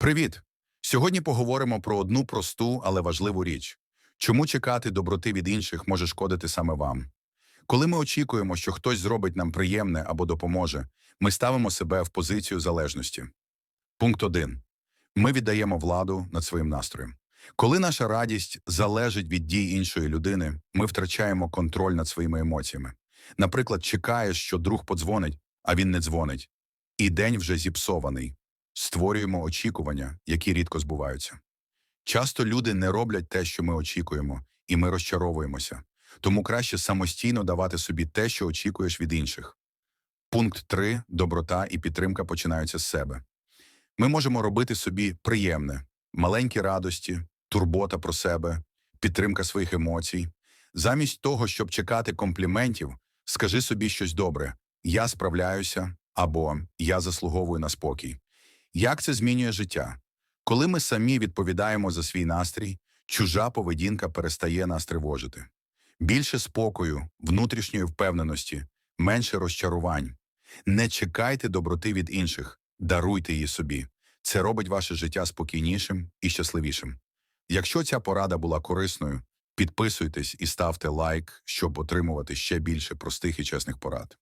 Привіт! Сьогодні поговоримо про одну просту, але важливу річ. Чому чекати доброти від інших може шкодити саме вам? Коли ми очікуємо, що хтось зробить нам приємне або допоможе, ми ставимо себе в позицію залежності. Пункт 1. Ми віддаємо владу над своїм настроєм. Коли наша радість залежить від дій іншої людини, ми втрачаємо контроль над своїми емоціями. Наприклад, чекаєш, що друг подзвонить, а він не дзвонить. І день вже зіпсований. Створюємо очікування, які рідко збуваються. Часто люди не роблять те, що ми очікуємо, і ми розчаровуємося. Тому краще самостійно давати собі те, що очікуєш від інших. Пункт 3. Доброта і підтримка починаються з себе. Ми можемо робити собі приємне, маленькі радості, турбота про себе, підтримка своїх емоцій. Замість того, щоб чекати компліментів, скажи собі щось добре: я справляюся або я заслуговую на спокій. Як це змінює життя? Коли ми самі відповідаємо за свій настрій, чужа поведінка перестає нас тривожити. Більше спокою, внутрішньої впевненості, менше розчарувань. Не чекайте доброти від інших, даруйте її собі. Це робить ваше життя спокійнішим і щасливішим. Якщо ця порада була корисною, підписуйтесь і ставте лайк, щоб отримувати ще більше простих і чесних порад.